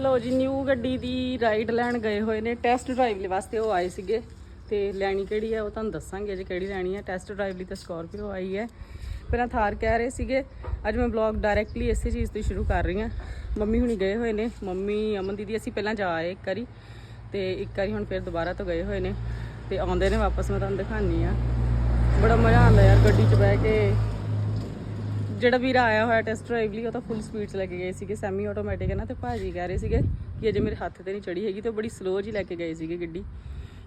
ਲੋ ਜੀ ਨਿਊ ਗੱਡੀ ਦੀ ਰਾਈਡ ਲੈਣ ਗਏ ਹੋਏ ਨੇ। ਟੈਸਟ ਡਰਾਈਵ ਲਈ ਵਾਸਤੇ ਉਹ ਆਏ ਸੀਗੇ। ਤੇ ਲੈਣੀ ਕਿਹੜੀ ਹੈ ਉਹ ਤੁਹਾਨੂੰ ਦੱਸਾਂਗੇ ਜੇ ਕਿਹੜੀ ਲੈਣੀ ਹੈ ਟੈਸਟ ਡਰਾਈਵ ਲਈ ਤਾਂ ਸਕਾਰਪੀਓ ਆਈ ਹੈ। ਪਹਿਲਾਂ ਥਾਰ ਕਹਿ ਰਹੇ ਸੀਗੇ, ਅੱਜ ਮੈਂ ਵਲੌਗ ਡਾਇਰੈਕਟਲੀ ਇਸੇ ਚੀਜ਼ ਤੋਂ ਸ਼ੁਰੂ ਕਰ ਰਹੀ ਹਾਂ। ਮੰਮੀ ਹੁਣੀ ਗਏ ਹੋਏ ਨੇ। ਮੰਮੀ, ਅਮਨ ਦੀਦੀ, ਅਸੀਂ ਪਹਿਲਾਂ ਜਾ ਆਏ ਇੱਕ ਵਾਰੀ। ਤੇ ਇੱਕ ਵਾਰੀ ਹੁਣ ਫਿਰ ਦੁਬਾਰਾ ਤੋਂ ਗਏ ਹੋਏ ਨੇ। ਤੇ ਆਉਂਦੇ ਨੇ ਵਾਪਸ, ਮੈਂ ਤੁਹਾਨੂੰ ਦਿਖਾਣੀ ਆ ਬੜਾ ਮਜ਼ਾ ਆਉਂਦਾ ਯਾਰ ਗੱਡੀ 'ਚ ਬਹਿ ਕੇ। ਜਿਹੜਾ ਵੀਰਾ ਆਇਆ ਹੋਇਆ ਟੈਸਟ ਡਰਾਈਵ ਲਈ, ਉਹ ਤਾਂ ਫੁੱਲ ਸਪੀਡ 'ਚ ਲੈ ਕੇ ਗਏ ਸੀਗੇ ਸੈਮੀ ਆਟੋਮੈਟਿਕ ਹੈ ਨਾ, ਤੇ ਭਾਜੀ ਕਹਿ ਰਹੇ ਸੀਗੇ ਕਿ ਅਜੇ ਮੇਰੇ ਹੱਥ ਤੇ ਨਹੀਂ ਚੜੀ ਹੈਗੀ, ਤੇ ਉਹ ਬੜੀ ਸਲੋ ਜੀ ਲੈ ਕੇ ਗਏ ਸੀਗੇ ਗੱਡੀ।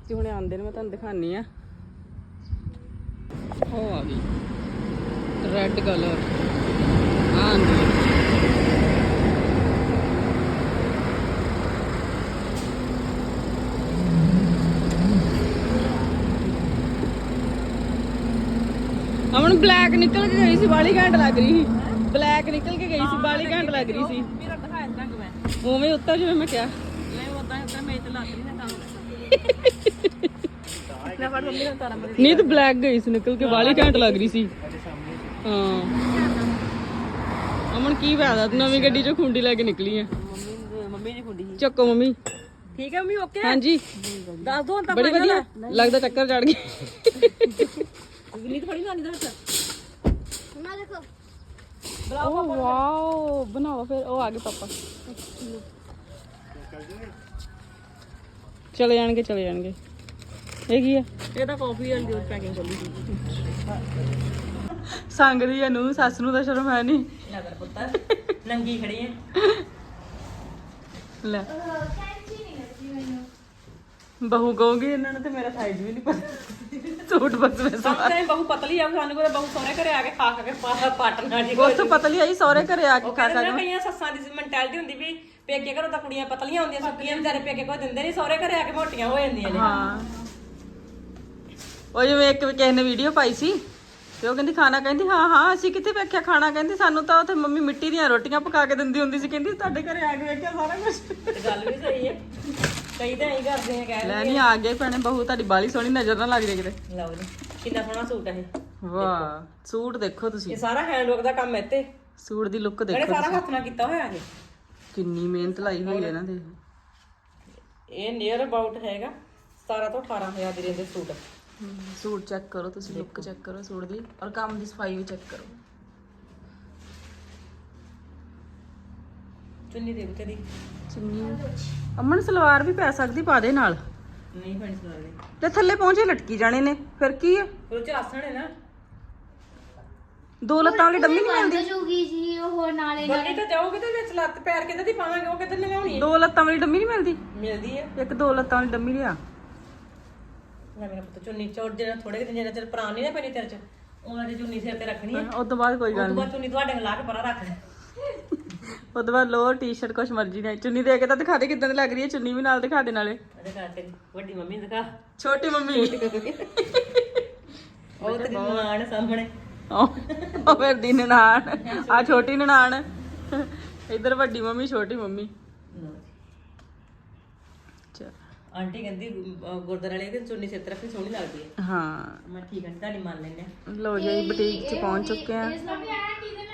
ਤੇ ਹੁਣ ਆਉਂਦੇ ਨੇ, ਮੈਂ ਤੁਹਾਨੂੰ ਦਿਖਾਣੀ ਆ ਉਹ ਆ ਗਈ। ਰੈੱਡ ਕਲਰ ਆਂਦੀ ਅਮਨ ਬਲੈਕ ਨਿਕਲ ਕੇ ਗਈ ਸੀ ਬਾਲੀ ਘੰਟ ਲੱਗ ਰਹੀ ਸੀ। ਬਲੈਕ ਨਿਕਲ ਕੇ ਗਈ ਸੀ ਬਾਲੀ ਘੰਟ ਲੱਗ ਰਹੀ ਸੀ। ਮੇਰਾ ਦਿਖਾਇਆ ਰੰਗ ਮੈਂ ਉਵੇਂ ਉੱਤਰ ਜਿਵੇਂ ਮੈਂ ਕਿਹਾ। ਨਹੀਂ ਉਦਾਂ ਉਦਾਂ ਮੈਂ ਤੇ ਲੱਗ ਰਹੀ ਨਾ ਤਾਂ। ਮੈਂ ਫੜ ਮੰਮੀ ਨਾਲ ਤਾਰਾ ਮੇਰੇ। ਨਹੀਂ ਤੇ ਬਲੈਕ ਗਈ ਸੀ ਨਿਕਲ ਕੇ ਬਾਲੀ ਘੰਟ ਲੱਗ ਰਹੀ ਸੀ। ਹਾਂ। ਅਮਨ ਕੀ ਫਾਇਦਾ? ਤੂੰ ਨਵੀਂ ਗੱਡੀ ਚੋਂ ਖੁੰਡੀ ਲੈ ਕੇ ਨਿਕਲੀ ਆ। ਮੰਮੀ ਮੰਮੀ ਚੱਕੋ ਮੰਮੀ। ਠੀਕ ਹੈ ਮੰਮੀ ਓਕੇ ਹਾਂਜੀ। ਦੱਸ ਦੋ ਤਾਂ ਬੜੀ ਵਧੀਆ। ਲੱਗਦਾ ਚੱਕਰ ਚੜ ਗਈ ਨਹੀਂ ਥੋੜੀ ਨਾ ਨਹੀਂ ਦੱਸ ਓ ਵਾਓ ਬਣਾਓ ਫਿਰ ਉਹ ਆ ਗਏ ਪਾਪਾ। ਚਲੇ ਜਾਣਗੇ ਚਲੇ ਜਾਣਗੇ। ਇਹ ਕੀ ਆ? ਇਹ ਤਾਂ ਕਾਫੀ ਵਾਲੀ ਦੀ ਪੈਕਿੰਗ ਚੱਲੀ ਸੀ। ਸੰਗ ਦੀ ਨੂੰ ਸੱਸ ਨੂੰ ਤਾਂ ਸ਼ਰਮ ਹੈ ਨਹੀਂ। ਨਗਰ ਪੁੱਤ ਨੰਗੀ ਖੜੀ ਹੈ ਲੈ। ਬਹੂ ਕਹੋਗੇ ਇਹਨਾਂ ਨੂੰ ਤੇ ਮੇਰਾ ਸਾਈਜ਼ ਵੀ ਨਹੀਂ ਪਤਾ। ਸੂਟ ਬਸ ਮੈਂ ਸਵਾ ਸਾਨੂੰ ਤਾਂ ਬਹੁ ਪਤਲੀ ਆ ਸਾਨੂੰ ਕੋਲ ਬਹੁ ਸੋਹਣੇ ਘਰੇ ਆ ਕੇ ਖਾ ਖਾ ਕੇ ਪਾ- ਪਾਟਣਾ ਜੀ ਤੋਂ ਪਤਲੀ ਆਈ ਸਹੁਰੇ ਘਰੇ ਆ ਕੇ ਉਹ ਖਾ ਕਹਿੰਦੇ ਖਾ ਨਾ ਕਈਆਂ ਸੱਸਾਂ ਦੀ ਮੈਂਟੈਲਿਟੀ ਹੁੰਦੀ ਵੀ ਪੇਕੇ ਘਰੋਂ ਤਾਂ ਕੁੜੀਆਂ ਪਤਲੀਆਂ ਹੁੰਦੀਆਂ ਸੁੱਕੀਆਂ ਵਿਚਾਰੇ ਪੇਕੇ ਕੋਈ ਦਿੰਦੇ ਨਹੀਂ ਸਹੁਰੇ ਘਰੇ ਆ ਕੇ ਮੋਟੀਆਂ ਹੋ ਜਾਂਦੀਆਂ ਨੇ। ਹਾਂ। ਉਹ ਜਿਵੇਂ ਇੱਕ ਕਿਸੇ ਨੇ ਵੀਡੀਓ ਪਾਈ ਸੀ ਤੇ ਉਹ ਕਹਿੰਦੀ ਖਾਣਾ ਕਹਿੰਦੀ ਹਾਂ ਹਾਂ ਅਸੀਂ ਕਿੱਥੇ ਵੇਖਿਆ ਖਾਣਾ? ਕਹਿੰਦੀ ਸਾਨੂੰ ਤਾਂ ਉੱਥੇ ਮੰਮੀ ਮਿੱਟੀ ਦੀਆਂ ਰੋਟੀਆਂ ਪਕਾ ਕੇ ਦਿੰਦੀ ਹੁੰਦੀ ਸੀ ਕਹਿੰਦੀ ਤੁਹਾਡੇ ਘਰੇ ਆ ਕੇ ਵੇਖਿਆ ਸਾਰਾ ਕੁਝ ਤੇ ਗੱਲ ਵੀ ਸਹੀ ਹੈ। ਕਈ ਤਾਂ ਐਂ ਕਰਦੇ ਆ ਕਹਿ ਲੈ ਨਹੀਂ ਆ ਗਏ ਭੈਣੇ ਬਹੂ ਤੁਹਾਡੀ ਬਾਲੀ ਸੋਹਣੀ ਨਜ਼ਰ ਨਾ ਲੱਗ ਜਾਏ ਕਿਤੇ। ਲਓ ਜੀ ਕਿੰਨਾ ਸੋਹਣਾ ਸੂਟ ਹੈ ਇਹ। ਵਾਹ ਸੂਟ ਦੇਖੋ ਇਹ ਤੁਸੀਂ ਸਾਰਾ ਹੈਂਡਵਰਕ ਦਾ ਕੰਮ ਹੈ ਤੇ ਸੂਟ ਦੀ ਲੁੱਕ ਜਿਹੜੇ ਦੇਖੋ ਸਾਰਾ ਹੱਥ ਨਾਲ ਕੀਤਾ ਹੋਇਆ ਇਹ। ਕਿੰਨੀ ਮਿਹਨਤ ਲਾਈ ਹੋਈ ਹੈ ਇਹਨਾਂ ਦੇ। ਇਹ ਨੀਅਰ ਅਬਾਊਟ ਹੈਗਾ 17 ਤੋਂ 18000 ਦੇ ਰੇਂਜ ਦੇ ਸੂਟ। ਸੂਟ ਚੈੱਕ ਕਰੋ ਤੁਸੀਂ ਲੁੱਕ ਚੈੱਕ ਕਰੋ ਸੂਟ ਦੀ। ਔਰ ਕੰਮ ਦੀ ਸਫ਼ਾਈ ਵੀ ਚੈੱਕ ਕਰੋ। ਚੁੰਨੀ ਦੇ ਦੀ ਚੁੰਨੀ। ਅਮਨ ਸਲਵਾਰ ਵੀ ਪੈ ਸਕਦੀ ਪਾ ਦੇ ਨਾਲ। ਨਹੀਂ ਫੈਂਸ ਲੱਗਦੇ ਤੇ ਥੱਲੇ ਪਹੁੰਚੇ ਲਟਕੀ ਜਾਣੇ ਨੇ ਫਿਰ ਕੀ ਹੈ ਫਿਰ ਉਹ ਚ ਆਸਣ ਹੈ ਨਾ। ਦੋ ਲੱਤਾਂ ਵਾਲੀ ਡੰਮੀ ਨਹੀਂ ਮਿਲਦੀ। ਜੂਗੀ ਜੀ ਉਹ ਨਾਲੇ ਬੰਨੀ ਤਾਂ ਜਾਓਗੇ ਤੇ ਵਿੱਚ ਲੱਤ ਪੈਰ ਕਿੱਦਾਂ ਦੀ ਪਾਵਾਂਗੇ ਉਹ ਕਿੱਦਾਂ ਲਗਾਉਣੀ ਹੈ? ਦੋ ਲੱਤਾਂ ਵਾਲੀ ਡੰਮੀ ਨਹੀਂ ਮਿਲਦੀ। ਮਿਲਦੀ ਹੈ। ਇੱਕ ਦੋ ਲੱਤਾਂ ਵਾਲੀ ਡੰਮੀ ਲਿਆ। ਮੈਂ ਮੇਰਾ ਪੁੱਤ ਚੁੰਨੀ ਚੌੜ ਜਿਹੜਾ ਥੋੜੇ ਦਿਨ ਜਿਹੜਾ ਚਿਰ ਪੁਰਾਣ ਨਹੀਂ ਨਾ ਪੈਣੀ ਤੇਰੇ ਚ ਉਹਨਾਂ ਦੀ ਚੁੰਨੀ ਸਿਰ ਤੇ ਰੱਖਣੀ ਹੈ। ਉਸ ਤੋਂ ਬਾਅਦ ਕੋਈ ਉਸ ਗੱਲ ਤੋਂ ਬਾਅਦ ਚੁੰਨੀ ਤੁਹਾਡੇ ਨਾਲ ਲਾ ਕੇ ਪਰਾਂ ਰੱਖ ਦੇ ਨਹੀਂ ਤੋਂ ਬਾਅਦ ਲੋਅਰ ਟੀ-ਸ਼ਰਟ ਕੁਛ ਮਰਜ਼ੀ ਨਹੀਂ ਚੁੰਨੀ ਦੇ ਕੇ ਤਾਂ ਦਿਖਾ ਦੇ ਕਿਦਾਂ ਦੀ ਲੱਗ ਰਹੀ ਹੈ ਚੁੰਨੀ ਵੀ ਨਾਲ ਦਿਖਾ ਦੇ ਨਾਲੇ। ਤੇਰੀ ਵੱਡੀ ਮੰਮੀ ਨੂੰ ਦਿਖਾ। ਛੋਟੀ ਮੰਮੀ। ਉਹ ਤੇਰੀ ਮਾਂ ਸਾਹਮਣੇ। ਉਹ ਉਹ ਫਿਰ ਦੀ ਨਨਾਣ ਆ ਛੋਟੀ ਨਨਾਣ। ਇੱਧਰ ਵੱਡੀ ਮੰਮੀ ਛੋਟੀ ਮੰਮੀ। ਚੱਲ। ਆਂਟੀ ਕਹਿੰਦੀ ਗੁਰਦੁਆਰੇ ਵਾਲੇ ਕਿ ਚੁੰਨੀ ਸਿਰ ਤੇ ਰੱਖਣੀ ਸੋਹਣੀ ਲੱਗਦੀ ਹੈ। ਹਾਂ। ਮੈਂ ਠੀਕ ਹੈ ਤੁਹਾਡੀ ਮੰਨ ਲੈਂਦੇ ਲੋ ਜੀ ਬੁਟੀਕ 'ਚ ਪਹੁੰਚ ਚੁੱਕੇ ਆ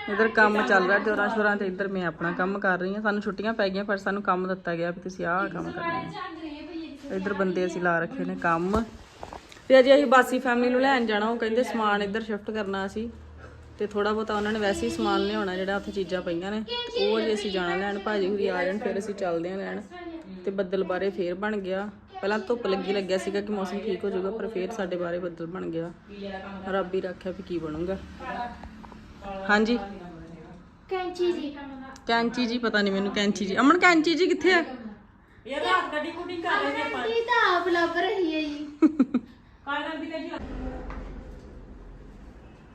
ਇਧਰ ਕੰਮ ਚੱਲ ਰਿਹਾ ਜੋਰਾਂ ਸ਼ੋਰਾਂ ਤੇ ਇਧਰ ਮੈਂ ਆਪਣਾ ਕੰਮ ਕਰ ਰਹੀ ਹਾਂ। ਸਾਨੂੰ ਛੁੱਟੀਆਂ ਪੈ ਗਈਆਂ, ਪਰ ਸਾਨੂੰ ਕੰਮ ਦਿੱਤਾ ਗਿਆ ਵੀ ਤੁਸੀਂ ਆਹ ਕੰਮ ਕਰਨਾ ਹੈ। ਇਧਰ ਬੰਦੇ ਅਸੀਂ ਲਾ ਰੱਖੇ ਨੇ ਕੰਮ। ਤੇ ਅਜੇ ਅਸੀਂ ਬਾਸੀ ਫੈਮਿਲੀ ਨੂੰ ਲੈਣ ਜਾਣਾ, ਉਹ ਕਹਿੰਦੇ ਸਮਾਨ ਇੱਧਰ ਸ਼ਿਫਟ ਕਰਨਾ ਅਸੀਂ। ਤੇ ਥੋੜਾ ਬਹੁਤਾ ਉਹਨਾਂ ਨੇ ਵੈਸੇ ਹੀ ਸਮਾਨ ਲਿਆਉਣਾ, ਜਿਹੜਾ ਉੱਥੇ ਚੀਜ਼ਾਂ ਪਈਆਂ ਨੇ, ਉਹ ਜੇ ਅਸੀਂ ਜਾਣਾ ਲੈਣ। ਭਾਜੀ ਹੁਰੀ ਆ ਜਾਣ, ਫਿਰ ਅਸੀਂ ਚੱਲਦੇ ਆਂ ਲੈਣ। ਤੇ ਬੱਦਲ ਬਾਰੇ ਫੇਰ ਬਣ ਗਿਆ। ਪਹਿਲਾਂ ਧੁੱਪ ਲੱਗੀ, ਲੱਗਿਆ ਸੀਗਾ ਕਿ ਮੌਸਮ ਠੀਕ ਹੋ ਜਾਊਗਾ, ਪਰ ਫੇਰ ਸਾਡੇ ਬਾਰੇ ਬੱਦਲ ਬਣ ਗਿਆ। ਰੱਬ ਹੀ ਰੱਖਿਆ ਵੀ ਕੀ ਬਣੂਗਾ। ਹਾਂਜੀ। ਕੈਂਚੀ ਜੀ। ਕੈਂਚੀ ਜੀ ਪਤਾ ਨਹੀਂ ਮੈਨੂੰ ਕੈਂਚੀ ਜੀ। ਅਮਨ ਕੈਂਚੀ ਜੀ ਕਿੱਥੇ ਆ? ਇਹ ਰਾਤ ਗੱਡੀ ਕੁੱਟੀ ਕਰ ਲੈਂਦੇ ਆਪਾਂ। ਇਹ ਤਾਂ ਆਪ ਲੱਭ ਰਹੀ ਹੈ ਜੀ। ਕਾਲ ਰੰਗ ਦੀ ਕੈਂਚੀ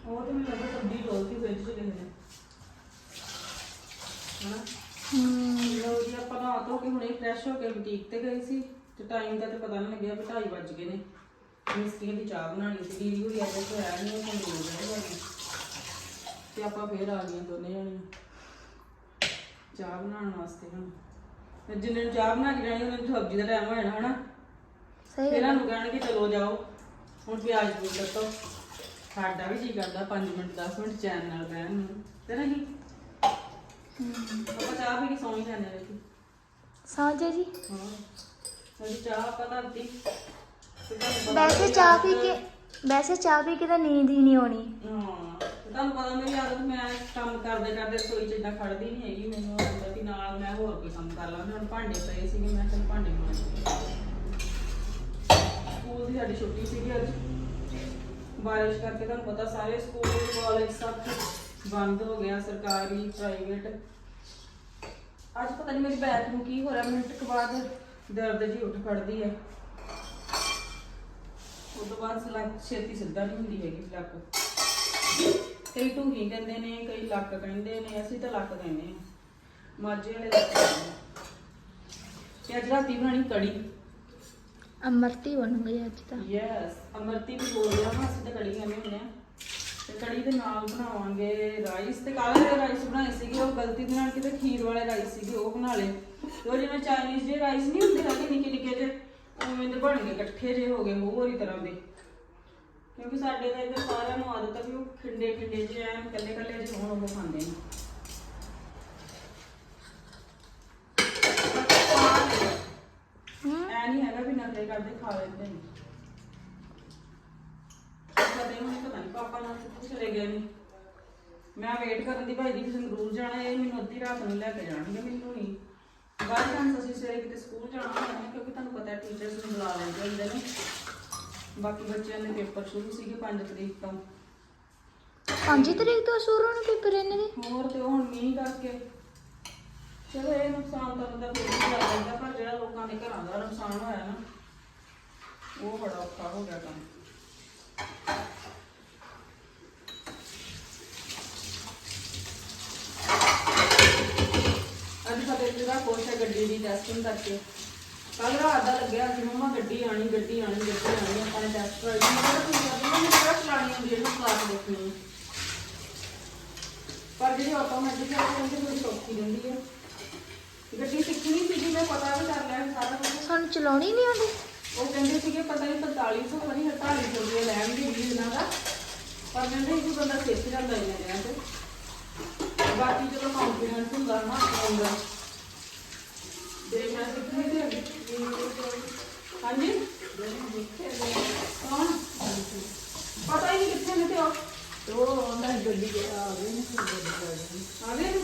ਉਹ ਤੇ ਮੈਨੂੰ ਲੱਗਾ ਸਬਜ਼ੀ ਡੋਲਤੀ ਫ੍ਰਿਜ ਚ ਕਿਸੇ ਨੇ। ਲੋ ਜੀ ਆਪਾਂ ਨਹਾ ਧੋ ਕੇ ਹੁਣੇ ਫਰੈਸ਼ ਹੋ ਕੇ ਬੁਟੀਕ ਤੇ ਗਏ ਸੀ। ਤੇ ਟਾਈਮ ਦਾ ਤੇ ਪਤਾ ਨਹੀਂ ਲੱਗਿਆ ਵੀ 2:30 ਵੱਜ ਗਏ ਨੇ। ਮਿਸਤਰੀਆਂ ਦੀ ਚਾਹ ਬਣਾਉਣੀ ਸੀ ਦੀਦੀ ਹੋਈ ਅੱਜ ਕੋਈ ਆਇਆ ਨਹੀਂ ਉਹ ਮਿਲ ਜਾਏ ਤੇ ਆਪਾਂ ਫੇਰ ਆ ਗਈਆਂ ਦੋਨੇ ਜਣੀਆਂ ਚਾਹ ਬਣਾਉਣ ਵਾਸਤੇ ਹੁਣ। ਤੇ ਜਿੰਨੇ ਨੂੰ ਚਾਹ ਬਣਾ ਕੇ ਜਾਣੀ ਉਹਨਾਂ ਨੂੰ ਸਬਜ਼ੀ ਦਾ ਟਾਈਮ ਹੋ ਜਾਣਾ ਹਨਾ? ਸਹੀ ਫਿਰ ਨੂੰ ਕਹਿਣਗੇ ਚਲੋ ਜਾਓ ਹੁਣ ਪਿਆਜ਼ ਪੂਜ ਕੱਟੋ। ਸਾਡਾ ਵੀ ਜੀ ਕਰਦਾ 5 ਮਿੰਟ 10 ਮਿੰਟ ਚੈਨ ਨਾਲ ਬਹਿਣ ਨੂੰ ਤੇ ਨਹੀਂ? ਆਪਾਂ ਚਾਹ ਪੀ ਕੇ ਸੌਂ ਹੀ ਜਾਂਦੇ ਨੇ ਸਾਂਝੇ ਜੀ। ਹਾਂ। ਅਜੀ ਚਾਹ ਪਤਾ ਦੀ ਤੇ ਤੁਹਾਨੂੰ ਪਤਾ ਵੈਸੇ ਮੇਰੀ ਚਾਹ ਪੀ ਕੇ ਵੈਸੇ ਚਾਹ ਪੀ ਕੇ ਤਾਂ ਨੀਂਦ ਹੀ ਨਹੀਂ ਆਉਣੀ। ਹਾਂ। ਤੁਹਾਨੂੰ ਪਤਾ ਮੇਰੀ ਆਦਤ, ਮੈਂ ਕੰਮ ਕਰਦੇ ਕਰਦੇ ਰਸੋਈ ਚ ਇੰਨਾ ਖੜਦੀ ਨਹੀਂ ਹੈਗੀ, ਮੈਨੂੰ ਹੁੰਦਾ ਵੀ ਨਾਲ ਮੈਂ ਹੋਰ ਕੋਈ ਕੰਮ ਕਰ ਲਾਂ ਹੁਣ ਭਾਂਡੇ ਪਏ ਸੀਗੇ, ਮੈਂ ਕਿਹਾ ਭਾਂਡੇ ਮਾਂਜ ਸਕੂਲ ਦੀ ਸਾਡੀ ਛੁੱਟੀ ਸੀਗੀ ਅੱਜ। ਬਾਰਿਸ਼ ਕਰਕੇ ਤੁਹਾਨੂੰ ਪਤਾ ਸਾਰੇ ਸਕੂਲ, ਕਾਲਜ ਸਭ ਬੰਦ ਹੋ ਗਿਆ, ਸਰਕਾਰੀ ਪ੍ਰਾਈਵੇਟ ਅੱਜ ਪਤਾ ਨਹੀਂ ਮੇਰੀ ਬੈਕ ਨੂੰ ਕੀ ਹੋ ਰਿਹਾ, ਮਿੰਟ ਕੁ ਬਾਅਦ ਦਰਦ ਜੀ ਉੱਠ ਖੜਦੀ ਹੈ। ਉਸ ਤੋਂ ਬਾਅਦ ਲੱਕ ਛੇਤੀ ਸਿੱਧਾ ਨਹੀਂ ਹੁੰਦੀ ਹੈਗੀ ਲੱਕ ਕਈ ਢੂਹੀ ਕਹਿੰਦੇ ਨੇ ਕਈ ਲੱਕ ਕਹਿੰਦੇ ਨੇ ਅਸੀਂ ਤਾਂ ਲੱਕ ਕਹਿੰਦੇ ਆ ਮਾਝੇ ਵਾਲੇ ਲੱਕ ਕਹਿੰਦੇ ਆ। ਤੇ ਅੱਜ ਰਾਤੀ ਬਣਾਣੀ ਕੜੀ। ਅਮਰਤੀ ਬਣ ਗਈ ਅੱਜ ਤਾਂ। ਯੈਸ ਅਮਰਤੀ ਵੀ ਬੋਲ ਰਿਹਾ ਹਾਂ ਅਸੀਂ ਤਾਂ ਕੜੀ ਕਹਿੰਦੇ ਹੁੰਦੇ ਆ ਤੇ ਕੜੀ ਦੇ ਨਾਲ ਬਣਾਵਾਂਗੇ ਰਾਈਸ ਤੇ ਕਾਲੇ ਦੇ ਰਾਈਸ ਬਣਾਏ ਸੀਗੇ ਉਹ ਗਲਤੀ ਦੇ ਨਾਲ ਕਿਤੇ ਖੀਰ ਵਾਲੇ ਰਾਈਸ ਸੀਗੇ ਉਹ ਬਣਾ ਲਏ। ਤੇ ਉਹ ਜਿਵੇਂ ਚਾਈਨੀਜ਼ ਦੇ ਰਾਈਸ ਨਹੀਂ ਹੁੰਦੇ ਹੈਗੇ ਨਿੱਕੇ ਨਿੱਕੇ ਜਿਹੇ ਉਵੇਂ ਦੇ ਬਣ ਗਏ ਇਕੱਠੇ ਜਿਹੇ ਹੋ ਗਏ ਹੋਰ ਹੀ ਤਰ੍ਹਾਂ ਦੇ। ਕਿਉਂਕਿ ਸਾਡੇ ਤਾਂ ਇੱਧਰ ਸਾਰਿਆਂ ਨੂੰ ਆਦਤ ਹੈ ਵੀ ਉਹ ਖਿੰਡੇ ਖਿੰਡੇ ਜਿਹੇ ਐਨ ਕੱਲੇ ਕੱਲੇ ਜਿਹੇ ਹੋਣ ਉਹ ਖਾਂਦੇ ਨੇ। ਐ ਨਹੀਂ ਹੈਗਾ ਵੀ ਨਖਰੇ ਕਰਦੇ ਖਾ ਲੈਂਦੇ ਨੇ। ਪਤਾ ਨਹੀਂ ਪਤਾ ਨਹੀਂ ਪਾਪਾ ਨਾਲ ਕਿੱਥੇ ਚਲੇ ਗਏ ਨੇ। ਮੈਂ ਵੇਟ ਕਰਨ ਦੀ ਭਾਈ ਦੀ ਸੰਗਰੂਰ ਜਾਣਾ ਇਹ ਮੈਨੂੰ ਅੱਧੀ ਰਾਤ ਨੂੰ ਲੈ ਕੇ ਜਾਣਗੇ ਮੈਨੂੰ ਨਹੀਂ ਬਾਅਦ ਚਾਂਸ ਅਸੀਂ ਸਵੇਰੇ ਕਿਤੇ ਸਕੂਲ ਜਾਣਾ ਹੁੰਦਾ ਹੈ ਕਿਉਂਕਿ ਤੁਹਾਨੂੰ ਪਤਾ ਹੈ ਟੀਚਰਸ ਨੂੰ ਬੁਲਾ ਲੈਂਦੇ ਹੁੰਦੇ ਨੇ। ਬਾਕੀ ਬੱਚਿਆਂ ਦੇ ਪੇਪਰ ਸ਼ੁਰੂ ਸੀਗੇ 5 ਤਰੀਕ ਤੋਂ। 5 ਤਰੀਕ ਤੋਂ ਸ਼ੁਰੂ ਹੋਣ ਪੇਪਰ ਇਹਨਾਂ ਦੇ? ਹੋਰ ਤੇ ਉਹ ਹੁਣ ਮੀਂਹ ਕਰਕੇ। ਚਲੋ ਇਹ ਨੁਕਸਾਨ ਤਾਂ ਬੰਦਾ ਫਿਰ ਵੀ ਕਰ ਲੈਂਦਾ ਪਰ ਜਿਹੜਾ ਲੋਕਾਂ ਦੇ ਘਰਾਂ ਦਾ ਨੁਕਸਾਨ ਹੋਇਆ ਨਾ ਉਹ ਬੜਾ ਔਖਾ ਹੋ ਗਿਆ ਕੰਮ। ਅੱਜ ਪੂਰਾ ਖੁਸ਼ ਹੈ ਗੱਡੀ ਦੀ ਟੈਸਟਿੰਗ ਕਰਕੇ। ਕੱਲ ਰਾਤ ਦਾ ਲੱਗਿਆ ਸੀ ਮੰਮਾ ਗੱਡੀ ਆਣੀ ਗੱਡੀ ਆਣੀ ਗੱਡੀ ਆਣੀ ਆਪਾਂ ਨੇ ਟੈਸਟ ਕਰਾਈ ਮੈਂ ਕਿਹਾ ਤੁਸੀਂ ਆਪਣੀ ਮੈਨੂੰ ਕਿਹੜਾ ਚਲਾਣੀ ਹੁੰਦੀ ਇਹਨੂੰ ਕਲਾਸ ਦੇਖਣੀ ਪਰ ਜਿਹੜੀ ਆਟੋਮੈਟਿਕ ਹੈ ਉਹ ਕਹਿੰਦੇ ਥੋੜੀ ਸੌਖੀ ਰਹਿੰਦੀ ਹੈ ਗੱਡੀ ਸਿੱਖਣੀ ਸੀ ਜੀ ਮੈਂ ਪਤਾ ਵੀ ਕਰ ਲਿਆ ਸਾਰਾ ਕੁਝ ਸਾਨੂੰ ਚਲਾਉਣੀ ਨਹੀਂ ਆਉਂਦੀ। ਉਹ ਕਹਿੰਦੇ ਸੀਗੇ ਪਤਾ ਨਹੀਂ 4500 ਪਤਾ ਨਹੀਂ 4800 ਰੁਪਏ ਲੈਣਗੇ ਵੀ ਇਹਨਾਂ ਦਾ। ਪਰ ਕਹਿੰਦੇ ਇਹ ਬੰਦਾ ਸਿੱਖ ਜਾਂਦਾ ਇਹਨਾਂ ਦਿਨਾਂ ਤੇ। ਬਾਕੀ ਜਦੋਂ ਕੰਫੀਡੈਂਸ ਹੁੰਦਾ ਨਾ ਆਉਂਦਾ। ਦੇਖਣਾ ਸਿੱਖਣੀ ਤੇ ਹਾਂਜੀ? ਕੌਣ? ਪਤਾ ਹੀ ਨਹੀਂ ਕਿੱਥੇ ਨੇ ਤੇ ਉਹ। ਆ ਗਏ ਨੇ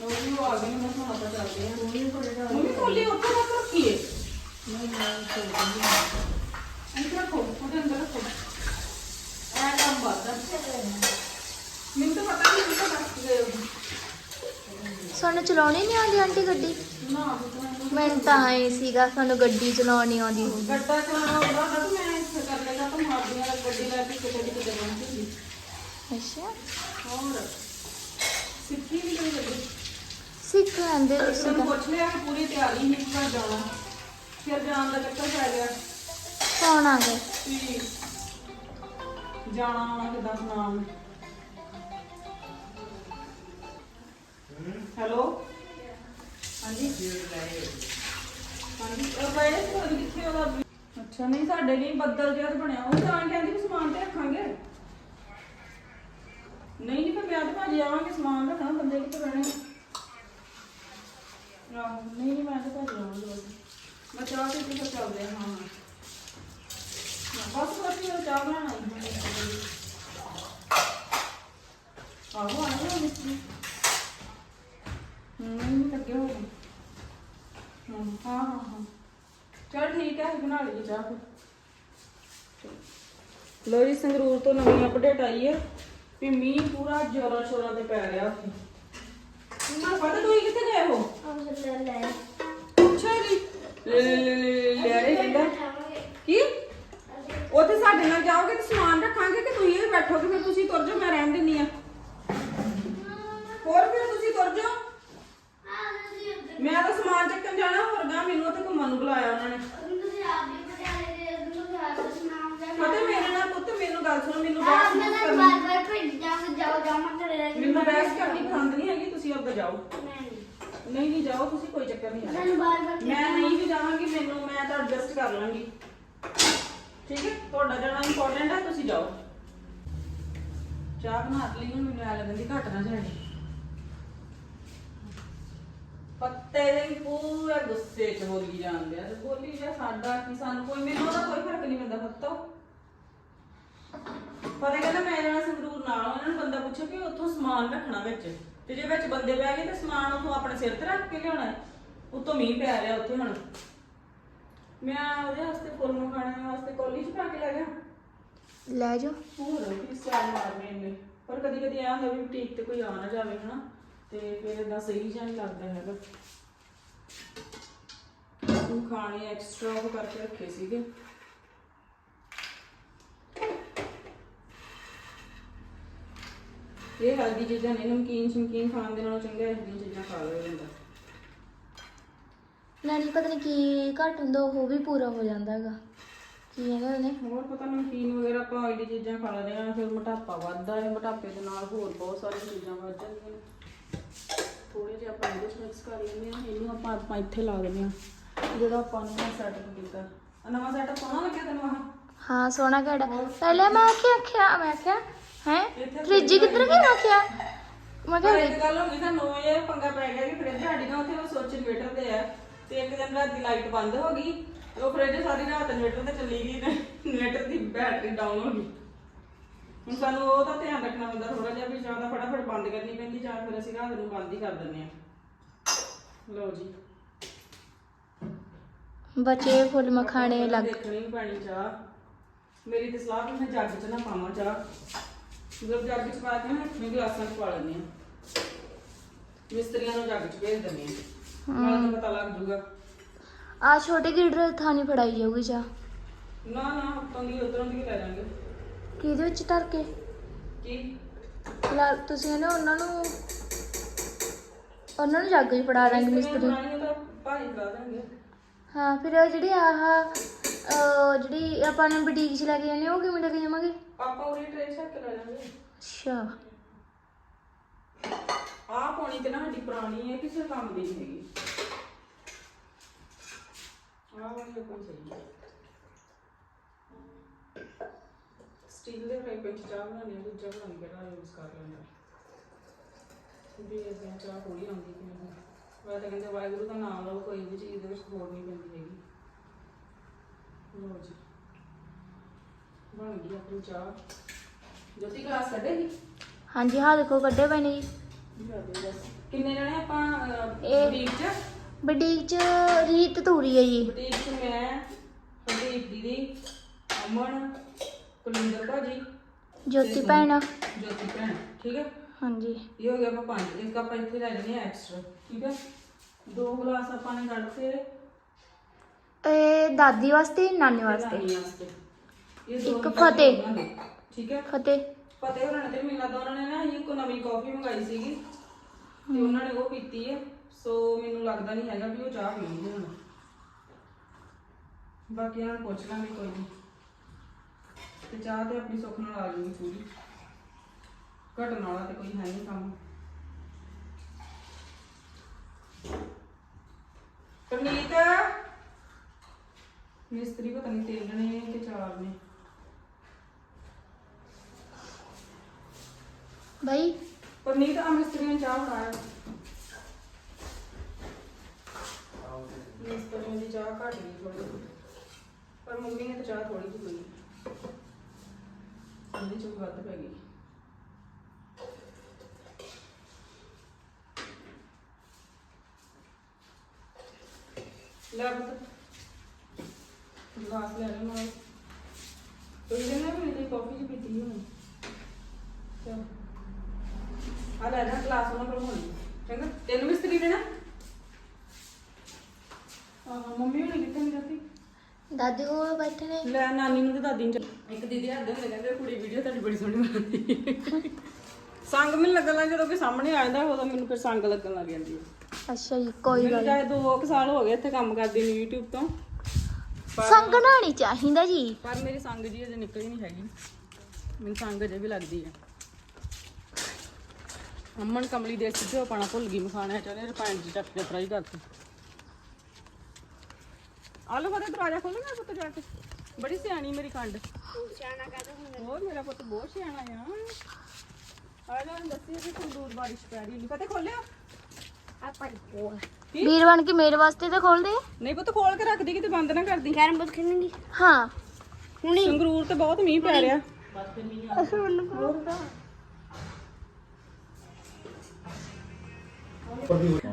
ਉਹ ਵੀ ਉਹ ਆ ਗਏ ਨੇ ਮੈਂ ਤੁਹਾਨੂੰ ਪਤਾ ਚੱਲ ਗਿਆ ਉਹਨੇ ਕੋਲੇ ਦਾ ਮੰਮੀ ਕੋਲੀ ਉੱਥੇ ਰੱਖ ਰੱਖੀਏ ਇੱਥੇ ਰੱਖੋ ਉਹਦੇ ਅੰਦਰ ਰੱਖੋ। ਐ ਕੰਮ ਬਾਦਾ ਮੈਨੂੰ ਤਾਂ ਪਤਾ ਨਹੀਂ ਕਿੱਥੇ ਰੱਖ ਗਏ ਉਹ। ਸਾਨੂੰ ਚਲਾਉਣੀ ਨਹੀਂ ਆਉਂਦੀ ਆਂਟੀ ਗੱਡੀ? ਮੈਨੂੰ ਤਾਂ ਐ ਸੀਗਾ ਸਾਨੂੰ ਗੱਡੀ ਚਲਾਉਣੀ ਆਉਂਦੀ ਗੱਡਾ ਚਲਾਉਣਾ ਹੁੰਦਾ ਤਾਂ ਮੈਂ ਇੱਥੇ ਕਰ ਲੈਗਾ ਤਾਂ ਮਾਰਦੀਆਂ ਵਾਲੀ ਗੱਡੀ ਲੈ ਕੇ ਕਿਤੇ ਕਿਤੇ ਜਾਣਾ ਸੀ। ਅੱਛਾ। ਹੋਰ? ਸਿੱਖੀ ਗੱਡੀ? ਲੈਂਦੇ ਤੁਸੀਂ ਤਾਂ ਪੁੱਛ ਲਿਆ ਕਿ ਪੂਰੀ ਤਿਆਰੀ ਨਹੀਂ ਕਰ ਜਾਣਾ। ਫਿਰ ਜਾਣ ਦਾ ਚੱਕਰ ਪੈ ਗਿਆ। ਕੌਣ ਆ ਗਏ? ਵੀ ਜਾਣਾ ਆਉਣਾ ਕਿੱਦਾਂ ਸੁਣਾਉਂ ਹੈਲੋ? ਹਾਂਜੀ। ਹਾਂਜੀ, ਉਹ ਪਏ ਸੀ, ਪਤਾ ਨੀ ਕਿੱਥੇ ਉਹਦਾ ਅੱਛਾ, ਨਹੀਂ, ਸਾਡੇ ਨਹੀਂ, ਬੱਦਲ ਜਿਹਾ ਤਾਂ ਬਣਿਆ। ਉਹ ਤਾਂ ਆਂ ਕਹਿੰਦੀ ਵੀ ਸਮਾਨ ਤੇ ਰੱਖਾਂਗੇ। ਨਹੀਂ ਨਹੀਂ, ਫਿਰ ਵਿਆਹ ਤੇ ਭਾਜੀ ਆਵਾਂਗੇ, ਸਮਾਨ ਰੱਖਣਾ ਬੰਦੇ ਕਿੱਥੇ ਰਹਿਣੇ ਆਹੋ, ਨਹੀਂ ਨਹੀਂ ਮੈਂ ਤਾਂ ਭਾਜੀ ਆਵਾਂਗੇ। ਬਸ। ਮੈਂ ਚਾਹ ਤੇ ਫਿਰ ਚੱਲਦੇ ਹਾਂ। ਹਾਂ ਬਸ ਬਸ ਇਹ ਚਾਹ ਬਣਾਉਣਾ ਹੀ ਹੈ। ਆਹੋ ਆ ਗਿਆ ਮਿਸਤਰੀ ਹੂੰ ਨਹੀਂ ਲੱਗੇ ਹੋ ਗਏ ਹਾਂ ਹਾਂ ਹਾਂ ਹਾਂ। ਚਲ ਠੀਕ ਹੈ ਬਣਾ ਲਈਏ ਚਾਹ ਫਿਰ। ਲੋ ਜੀ ਸੰਗਰੂਰ ਤੋਂ ਨਵੀਂ ਅਪਡੇਟ ਆਈ ਹੈ ਵੀ ਮੀਂਹ ਪੂਰਾ ਜ਼ੋਰਾਂ ਸ਼ੋਰਾਂ ਤੇ ਪੈ ਰਿਹਾ ਉੱਥੇ। ਨਾ ਪਤਾ ਤੁਸੀਂ ਕਿੱਥੇ ਗਏ ਹੋ? ਅੱਛਾ ਜੀ। ਲੈ ਲੈ ਲੈ ਲੈ ਲੈ ਕਹਿੰਦਾ ਕੀ? ਉੱਥੇ ਸਾਡੇ ਨਾਲ ਜਾਓਗੇ ਤੇ ਸਮਾਨ ਰੱਖਾਂਗੇ ਕਿ ਤੁਸੀਂ ਇਹ ਬੈਠੋਗੇ ਫਿਰ ਤੁਸੀਂ ਤੁਰ ਜਾਓ ਮੈਂ ਰਹਿਣ ਦਿੰਨੀ ਆ ਹੋਰ ਫਿਰ ਤੁਸੀਂ ਤੁਰ ਜਾਓ ਮੈਂ ਤਾਂ ਸਮਾਨ ਚੱਕਣ ਜਾਣਾ ਹੋਰ ਗਾ ਮੈਨੂੰ ਉੱਥੇ ਘੁੰਮਣ ਨੂੰ ਬੁਲਾਇਆ ਉਹਨਾਂ ਨੇ ਪਤਾ ਮੇਰੇ ਨਾਲ ਪੁੱਤ ਮੈਨੂੰ ਗੱਲ ਸੁਣੋ ਮੈਨੂੰ ਬਹਿਸ ਨਹੀਂ ਕਰਨੀ ਮੈਨੂੰ ਬਹਿਸ ਕਰਨੀ ਪਸੰਦ ਨਹੀਂ ਜਾਓ। ਨਹੀਂ ਨਹੀਂ ਜਾਓ ਤੁਸੀਂ ਕੋਈ ਚੱਕਰ ਨਹੀਂ ਹੈ ਮੈਂ ਨਹੀਂ ਵੀ ਜਾਵਾਂਗੀ ਮੈਨੂੰ ਮੈਂ ਤਾਂ ਐਡਜਸਟ ਕਰ ਲਾਂਗੀ। ਠੀਕ ਹੈ? ਤੁਹਾਡਾ ਜਾਣਾ ਇੰਪੋਰਟੈਂਟ ਹੈ ਤੁਸੀਂ ਜਾਓ। ਚਾਹ ਬਣਾ ਲਈ ਹੁਣ ਮੈਨੂੰ ਐ ਲੱਗਦੀ ਘੱਟ ਨਾ ਜਾਣੀ। ਪੱਤੇ ਦੇ ਵੀ ਪੂਰਾ ਗੁੱਸੇ 'ਚ ਬੋਲੀ ਜਾਂਦੇ ਆ ਤੇ ਬੋਲੀ ਜਾ ਸਾਡਾ ਕੀ ਸਾਨੂੰ ਕੋਈ ਮੈਨੂੰ ਉਹਦਾ ਕੋਈ ਫ਼ਰਕ ਨਹੀਂ ਪੈਂਦਾ ਫੱਤੋ ਪਰ ਇਹ ਕਹਿੰਦਾ ਮੈਂ ਜਾਣਾ ਸੰਗਰੂਰ ਨਾਲ ਉਹਨਾਂ ਨੂੰ ਬੰਦਾ ਪੁੱਛੇ ਕਿ ਉੱਥੋਂ ਸਮਾਨ ਰੱਖਣਾ ਵਿੱਚ। ਤੇ ਜੇ ਵਿੱਚ ਬੰਦੇ ਬਹਿ ਗਏ ਤੇ ਸਮਾਨ ਉੱਥੋਂ ਆਪਣੇ ਸਿਰ ਤੇ ਰੱਖ ਕੇ ਲਿਆਉਣਾ। ਉੱਤੋਂ ਮੀਂਹ ਪੈ ਰਿਹਾ ਉੱਥੇ ਹੁਣ। ਮੈਂ ਉਹਦੇ ਵਾਸਤੇ ਫੁੱਲ ਮਖਾਣੇ ਵਾਸਤੇ ਕੋਲੀ 'ਚ ਪਾ ਕੇ ਲੈ ਗਿਆ ਲੈ ਜਾ। ਹੋਰ ਕੀ ਸਟਾਈਲ ਮਾਰਨੇ ਨੇ ਪਰ ਕਦੀ ਕਦੀ ਆ ਹੁੰਦਾ ਵੀ ਬੁਟੀਕ ਤੇ ਕੋਈ ਆ ਨਾ ਜਾਵੇ ਹਨਾ। ਤੇ ਫਿਰ ਇਦਾਂ ਸਹੀ ਜਿਹਾ ਨਹੀਂ ਲੱਗਦਾ ਹੈਗਾ। ਉਹ ਖਾਣੇ ਐਕਸਟਰਾ ਉਹ ਕਰਕੇ ਰੱਖੇ ਸੀਗੇ। ਇਹ ਹਲਦੀ ਚੀਜ਼ਾਂ ਨੇ ਨਮਕੀਨ ਸ਼ਮਕੀਨ ਖਾਣ ਦੇ ਨਾਲੋਂ ਚੰਗਾ ਇਹ ਜਿਹੀਆਂ ਚੀਜ਼ਾਂ ਖਾ ਲਵੇ ਬੰਦਾ। ਨਾਨੀ ਪਤਾ ਨਹੀਂ ਕੀ ਘੱਟ ਹੁੰਦਾ ਉਹ ਵੀ ਪੂਰਾ ਹੋ ਜਾਂਦਾ ਹੈਗਾ। ਕੀ ਹੈਗਾ ਉਹਨੇ? ਹੋਰ ਪਤਾ ਨਮਕੀਨ ਵਗੈਰਾ ਆਪਾਂ ਆਇਲੀ ਚੀਜ਼ਾਂ ਖਾ ਲੈਂਦੇ ਆ ਫਿਰ ਮੋਟਾਪਾ ਵੱਧਦਾ ਹੈ ਮੋਟਾਪੇ ਦੇ ਨਾਲ ਹੋਰ ਬਹੁਤ ਸਾਰੀਆਂ ਚੀਜ਼ਾਂ ਵੱਧ ਜਾਂਦੀਆਂ ਨੇ। ਥੋੜੇ ਜਿਹਾ ਆਪਾਂ ਇਹਦੇ ਚ ਮਿਕਸ ਕਰ ਲੈਂਦੇ ਆ ਇਹਨੂੰ ਆਪਾਂ ਆਪਾਂ ਇੱਥੇ ਲਾ ਦਿੰਦੇ ਆ ਜਿਹੜਾ ਆਪਾਂ ਨੇ ਸੈਟਅਪ ਕੀਤਾ। ਆਹ ਨਵਾਂ ਸੈਟਅਪ ਸੋਹਣਾ ਲੱਗਿਆ ਤੈਨੂੰ ਆਹ? ਹਾਂ ਸੋਹਣਾ ਕਿਹੜਾ? ਪਹਿਲੇ ਮੈਂ ਆਖਿਆ ਆਖਿਆ ਮੈਂ ਆਖਿਆ ਹੈ? ਫ੍ਰਿਜ ਕਿੱਧਰ ਗਿਆ ਆਖਿਆ ਮੈਂ ਪਰ ਕਿਹਾ ਇੱਕ ਗੱਲ ਹੋ ਗਈ ਸਾਨੂੰ ਇਹ ਪੰਗਾ ਪੈ ਗਿਆ ਕਿ ਫ੍ਰਿਜ ਸਾਡੀ ਨਾ ਉੱਥੇ ਉਹ ਸੋਚ ਇਨਵੇਟਰ ਤੇ ਆ ਤੇ ਇੱਕ ਦਿਨ ਰਾਤ ਦੀ ਲਾਈਟ ਬੰਦ ਹੋ ਗਈ ਉਹ ਫ੍ਰਿਜ ਸਾਰੀ ਰਾਤ ਇਨਵੇਟਰ ਤੇ ਚੱਲੀ ਗਈ ਤੇ ਇਨਵੇਟਰ ਦੀ ਬੈਟਰੀ ਡਾਊਨ ਹੋ ਗਈ। ਹੁਣ ਸਾਨੂੰ ਉਹ ਤਾਂ ਧਿਆਨ ਰੱਖਣਾ ਪੈਂਦਾ ਥੋੜਾ ਜਿਹਾ ਵੀ ਜਾਂ ਤਾਂ ਫਟਾਫਟ ਬੰਦ ਕਰਨੀ ਪੈਂਦੀ ਜਾਂ ਫਿਰ ਅਸੀਂ ਰਾਤ ਨੂੰ ਬੰਦ ਹੀ ਕਰ ਦਿੰਦੇ ਆ ਲਓ ਜੀ। ਬਚੇ ਫੁੱਲ ਮਖਾਣੇ ਲੱਗ ਦੇਖਣੀ ਵੀ ਪੈਣੀ ਚਾਹ। ਮੇਰੀ ਤੇ ਸਲਾਹ ਵੀ ਮੈਂ ਜੱਗ 'ਚ ਨਾ ਪਾਵਾਂ ਚਾਹ। ਮਤਲਬ ਜੱਗ 'ਚ ਪਾ ਕੇ ਨਾ ਮੈਂ ਗਲਾਸਾਂ 'ਚ ਪਾ ਲੈਂਦੀ ਆ ਮਿਸਤਰੀਆਂ ਨੂੰ ਜੱਗ 'ਚ ਭੇਜ ਦਿੰਦੀ ਆ ਨਾਲ ਤਾਂ ਪਤਾ ਲੱਗ ਜੂਗਾ। ਆ ਛੋਟੇ ਗਿੱਡਰ ਥਾਣੀ ਫੜਾਈ ਜਾਊਗੀ ਜਾ? ਨਾ ਨਾ ਉੱਤੋਂ ਦੀ ਉਧਰੋਂ ਦੀ ਲੈ ਜਾਾਂਗੇ ਕਿਹਦੇ ਵਿੱਚ ਧਰ ਕੇ? ਕੀ? ਲਾ ਤੁਸੀਂ ਨਾ ਉਹਨਾਂ ਨੂੰ ਉਹਨਾਂ ਨੂੰ ਜੱਗ ਹੀ ਫੜਾ ਦਾਂਗੇ ਮਿਸਤਰੀ। ਬਣਾਉਣੀ ਤਾਂ ਭਾਰੀ ਕਰਾ ਦਾਂਗੇ ਹਾਂ ਫਿਰ ਉਹ ਜਿਹੜੀ ਆਹ ਅਹ ਜਿਹੜੀ ਆਪਾਂ ਨੇ ਬੁਟੀਕ 'ਚ ਲੈ ਕੇ ਜਾਣੀ ਉਹ ਕਿਵੇਂ ਲੈ ਕੇ ਜਾਵਾਂਗੇ? ਆਪਾਂ ਉਰੀ ਟ੍ਰੇ ਛੱਕ ਲੈ ਜਾਾਂਗੇ ਅੱਛਾ। ਆਹ ਪੌਣੀ ਤੇ ਨਾ ਸਾਡੀ ਪੁਰਾਣੀ ਹੈ ਕਿਸੇ ਕੰਮ ਦੀ ਨਹੀਂ ਹੈਗੀ। ਆਹ ਵਾਲੀ ਆਪਾਂ ਸਹੀ ਹੈ ਸਟੀਲ ਦੇ ਫਰਾਈ ਪੈਨ ਚ ਚਾਹ ਬਣਾਉਣੀ ਹੈ ਦੂਜਾ ਬਣਾਉਣੀ ਕਿਹੜਾ ਯੂਜ਼ ਕਰ ਲੈਂਦਾ ਵੀ ਇਹ ਤਾਂ ਚਾਹ ਥੋੜੀ ਆਉਂਦੀ ਕਿ ਮੈਂ ਤਾਂ ਕਹਿੰਦੇ ਵਾਹਿਗੁਰੂ ਦਾ ਨਾਮ ਲਓ ਕੋਈ ਵੀ ਚੀਜ਼ ਦੇ ਵਿੱਚ ਹੋਰ ਨਹੀਂ ਪੈਂਦੀ ਹੈਗੀ। ਲਓ ਜੀ। ਬਣ ਗਈ ਆਪਣੀ ਚਾਹ। ਜੋਤੀ ਗਲਾਸ ਕੱਢੇਗੀ ਹਾਂਜੀ ਹਾਂ ਦੇਖੋ ਕੱਢੇ ਪਏ ਨੇ ਜੀ। ਕਿੰਨੇ ਜਣੇ ਆਪਾਂ ਅਹ, ਇਹ- ਬੁਟੀਕ ਚ? ਬੁਟੀਕ 'ਚ ਰੀਤ ਧੂਰੀ ਹੈ ਜੀ। ਬੁਟੀਕ ਚ ਮੈਂ ਪ੍ਰਦੀਪ ਦੀਦੀ ਅਮਨ ਕੁਲਿੰਦਰ ਭਾਜੀ ਜੋਤੀ ਭੈਣ। ਜੋਤੀ ਭੈਣ ਠੀਕ ਹੈ ਹਾਂਜੀ। ਇਹ ਹੋ ਗਿਆ ਆਪਾਂ ਪੰਜ ਇੱਕ ਆਪਾਂ ਇੱਥੇ ਲੈ ਲੈਣੇ ਐਕਸਟਰਾ ਠੀਕ ਹੈ ਦੋ ਗਲਾਸ ਆਪਾਂ ਨੇ ਕੱਢਤੇ। ਇਹ ਦਾਦੀ ਵਾਸਤੇ ਨਾਨੀ ਵਾਸਤੇ। ਨਾਨੀ ਵਾਸਤੇ। ਇਹ ਦੋ ਇੱਕ ਫਤਿਹ। ਦੇ, ਠੀਕ ਹੈ? ਫਤਿਹ। ਫਤਿਹ ਨੇ ਤੇ ਮੈਨੂੰ ਲੱਗਦਾ ਉਹਨਾਂ ਨੇ ਨਾ ਇੱਕ ਨਵੀਂ ਕਾਫੀ ਮੰਗਾਈ ਸੀਗੀ। ਤੇ ਉਹਨਾਂ ਨੇ ਉਹ ਪੀਤੀ ਹੈ। ਸੋ ਮੈਨੂੰ ਲੱਗਦਾ ਨਹੀਂ ਹੈਗਾ ਵੀ ਉਹ ਚਾਹ ਪੀਣਗੇ ਹੁਣ। ਬਾਕੀ ਇਹਨਾਂ ਨੂੰ ਪੁੱਛ ਲਾਂਗੇ ਕੋਈ ਨਹੀਂ ਤੇ ਚਾਹ ਤੇ ਆਪਣੀ ਸੁੱਖ ਨਾਲ ਆ ਜੂਗੀ ਪੂਰੀ। ਘਟਣ ਵਾਲਾ ਤੇ ਕੋਈ ਹੈ ਨਹੀਂ ਕੰਮ। ਪਰਨੀਤ! ਮਿਸਤਰੀ ਪਤਾ ਨਹੀਂ ਤਿੰਨ ਨੇ ਕਿ ਚਾਰ ਨੇ। ਬਾਈ। ਪਰਨੀਤ ਆ ਮਿਸਤਰੀ ਨੇ ਚਾਹ ਬਣਾਇਆ। ਮਿਸਤਰੀ ਦੀ ਚਾਹ ਘੱਟ ਗਈ ਥੋੜੀ ਪਰ ਮੰਮੀ ਨੇ ਤਾਂ ਚਾਹ ਥੋੜੀ ਜਿਹੀ ਪਈ ਉਹਦੇ ਚ ਵੱਧ ਪੈ ਗਈ। ਲੈ ਪੁੱਤ। ਗਲਾਸ ਲੈ ਲੈ ਨਾਲ। ਤੂੰ ਜਿਹਨੇ ਵੀ ਮੇਰੀ ਕਾਫੀ ਚ ਪੀਤੀ ਹੁਣ ਚਲ। ਆ ਲੈ ਜਾ ਗਲਾਸ ਉਹਨਾਂ ਕੋਲ ਹੋਣੀ। ਚੰਗਾ। ਤੈਨੂੰ ਮਿਸਤਰੀ ਦੇਣਾ? ਆਹ ਮੰਮੀ ਹੁਣੀ ਕਿੱਥੇ ਨਹੀਂ ਜਾਂਦੀ ਦਾਦੀ ਕੋਲ ਬੈਠੇ ਨੇ। ਲੈ ਨਾਨੀ ਨੂੰ ਤੇ ਦਾਦੀ ਨੂੰ ਇੱਕ ਦੀਦੀ ਹੱਦ ਹੁੰਦੇ ਕਹਿੰਦੇ ਕੁੜੀ ਵੀਡੀਓ ਤੁਹਾਡੀ ਬੜੀ ਸੋਹਣੀ ਬਣਾਉਂਦੀ। ਸੰਗ ਮੈਨੂੰ ਲੱਗਣ ਲੱਗ ਜਦੋਂ ਕੋਈ ਸਾਹਮਣੇ ਆ ਜਾਂਦਾ ਉਦੋਂ ਮੈਨੂੰ ਫਿਰ ਸੰਗ ਲੱਗਣ ਲੱਗ ਜਾਂਦੀ ਹੈ ਅੱਛਾ ਜੀ ਕੋਈ ਗੱਲ ਚਾਹੇ 2 ਸਾਲ ਹੋ ਗਏ ਇੱਥੇ ਕੰਮ ਕਰਦੀ ਨੂੰ YouTube ਤੋਂ। ਸੰਗ ਨਾਣੀ ਚਾਹੀਦਾ ਜੀ। ਪਰ ਮੇਰੀ ਸੰਗ ਜੀ ਅਜੇ ਨਿਕਲੀ ਨਹੀਂ ਹੈਗੀ। ਮੈਨੂੰ ਸੰਗ ਅਜੇ ਵੀ ਲੱਗਦੀ ਹੈ ਅਮਨ ਕਮਲੀ ਦੇ ਸਿੱਧੇ ਪਾਣਾ ਭੁੱਲ ਗਈ ਮਖਾਣਾ ਚਾਹਨੇ ਰਿਫਾਈਂਡ ਜੀ ਚੱਕ ਕੇ ਫਰਾਈ ਕਰਤੀ। ਆਲੂ ਫਤੇ ਦਰਵਾਜ਼ਾ ਖੋਲੇਗਾ ਪੁੱਤ ਜਾ ਕੇ। ਬੜੀ ਸਿਆਣੀ ਮੇਰੀ ਕੰਡ ਸਿਆਣਾ ਕਾਹਦਾ ਹੋਰ ਮੇਰਾ ਪੁੱਤ ਬਹੁਤ ਸਿਆਣਾ ਆ। ਆ ਜਾ ਹੁਣ ਦੱਸੀ ਕਿ ਤੰਦੂਰ ਬਾਰਿਸ਼ ਪੈ ਰਹੀ ਨਹੀਂ ਫਤੇ ਖੋਲਿਆ ਵੀਰ ਬਣ ਕੇ ਮੇਰੇ ਵਾਸਤੇ ਤਾਂ ਖੋਲ ਦੇ ਨਹੀਂ ਪੁੱਤ ਖੋਲ ਕੇ ਰੱਖਦੀ ਕਿਤੇ ਬੰਦ ਨਾ ਕਰਦੀ। ਕੈਰਮ ਬੋਰਡ ਖੇਡਣਗੇ ਹਾਂ। ਹੁਣੀ। ਸੰਗਰੂਰ ਤੇ ਬਹੁਤ ਮੀਂਹ ਪੈ ਰਿਹਾ।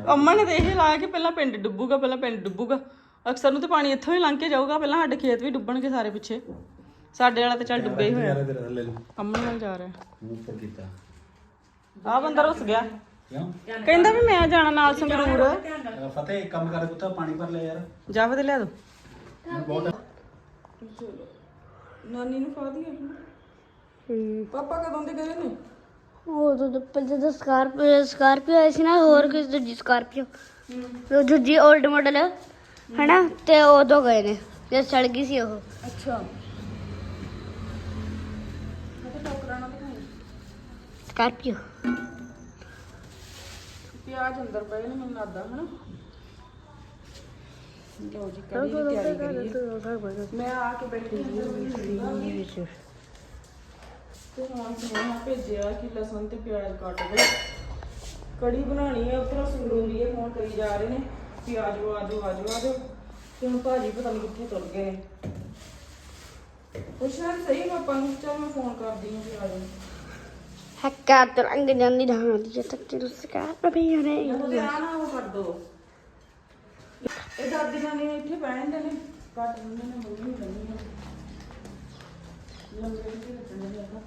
ਅੰਮਾ ਨੇ ਤੇ ਇਹ ਲਾਇਆ ਕਿ ਪਹਿਲਾਂ ਪਿੰਡ ਡੁੱਬੂਗਾ ਪਹਿਲਾਂ ਪਿੰਡ ਡੁੱਬੂਗਾ। ਅਕਸਰ ਨੂੰ ਤੇ ਪਾਣੀ ਇੱਥੋਂ ਹੀ ਲੰਘ ਕੇ ਜਾਊਗਾ ਪਹਿਲਾਂ ਸਾਡੇ ਖੇਤ ਵੀ ਡੁੱਬਣਗੇ ਸਾਰੇ ਪਿੱਛੇ। ਸਾਡੇ ਵਾਲਾ ਤੇ ਚੱਲ ਡੁੱਬੇ ਹੀ ਹੋਇਆ। ਤੇਰਾ ਅੰਮਾ ਨਾਲ ਜਾ ਰਿਹਾ। ਉੱਪਰ ਕੀਤਾ। ਆ ਬੰਦਾ ਰੁੱਸ ਗਿਆ। ਕਿਉਂ? ਕਹਿੰਦਾ ਵੀ ਮੈਂ ਜਾਣਾ ਨਾਲ ਸੰਗਰੂਰ। ਅਹ ਫਤਿਹ ਇੱਕ ਕੰਮ ਕਰ ਪੁੱਤ ਪਾਣੀ ਭਰ ਲੈ ਯਾਰ। ਜਾ ਫਤੇ ਲਿਆ ਦੋ। ਬਹੁਤ ਨਾਨੀ ਨੂੰ ਖਾ ਦਿਆ ਪਾਪਾ ਕਦੋਂ ਦੇ ਗਏ ਨੇ? ਉਹ ਤੋਂ ਪਹਿਲੇ ਤਾਂ ਸਕਾਰਪੀਓ ਸਕਾਰਪੀਓ ਆਈ ਸੀ ਨਾ ਹੋਰ ਕਿਸ ਦੂਜੀ ਸਕਾਰਪੀਓ। ਉਹ ਦੂਜੀ 올ਡ ਮਾਡਲ ਹਨਾ? ਤੇ ਉਦੋਂ ਗਏ ਨੇ ਜਦ ਸੜ ਗਈ ਸੀ ਉਹ। ਅੱਛਾ। ਸਕਾਰਪੀਓ। ਪਿਆਜ਼ ਅੰਦਰ ਪਏ ਨੇ ਮੈਨੂੰ ਲੱਗਦਾ ਹਨਾ। ਲਓ ਜੀ ਕੜੀ ਦੀ ਤਿਆਰੀ ਕਰੀਏ। ਮੈਂ ਆ ਕੇ ਬੈਠੀ ਸੀ ਤੇ ਹੁਣ ਸੁਨੇਹਾ ਭੇਜਿਆ ਕਿ ਲਸਣ ਤੇ ਪਿਆਜ਼ ਕੱਟ ਦੇ। ਕੜੀ ਬਣਾਣੀ ਹੈ ਉੱਪਰੋਂ ਸੰਗਰੂਰੀਏ ਫੋਨ ਕਰੀ ਜਾ ਰਹੇ ਨੇ। ਵੀ ਆ ਜਾਓ ਆ ਜਾਓ ਆ ਜਾਓ ਆ ਜਾਓ ਤੇ ਹੁਣ ਭਾਜੀ ਪਤਾ ਨਹੀਂ ਕਿੱਥੇ ਤੁਰ ਗਏ ਨੇ। ਪੁੱਛਣਾ ਤਾਂ ਸਹੀ ਪਾਪਾ ਨੂੰ ਚਲ ਮੈਂ ਫੋਨ ਕਰਦੀ ਹਾਂ ਵੀ ਆ ਹੱਕਾ ਢਾਹਾਂ ਦੀ ਜਦ ਤੱਕ ਨੇ ਉਹ ਕਰ ਦੋ। ਇਹ ਦਾਦੀ ਨਾਨੀ ਨੇ ਇੱਥੇ ਬਹਿਣ ਦੇ ਨੇ ਕੱਟ ਦਿੰਦੇ ਨੇ ਮੰਮੀ ਨਹੀਂ ਲੈਣੀ ਲੰਬੇ ਜਿਹੇ ਰੱਖਣੇ ਨੇ ਆਪਾਂ।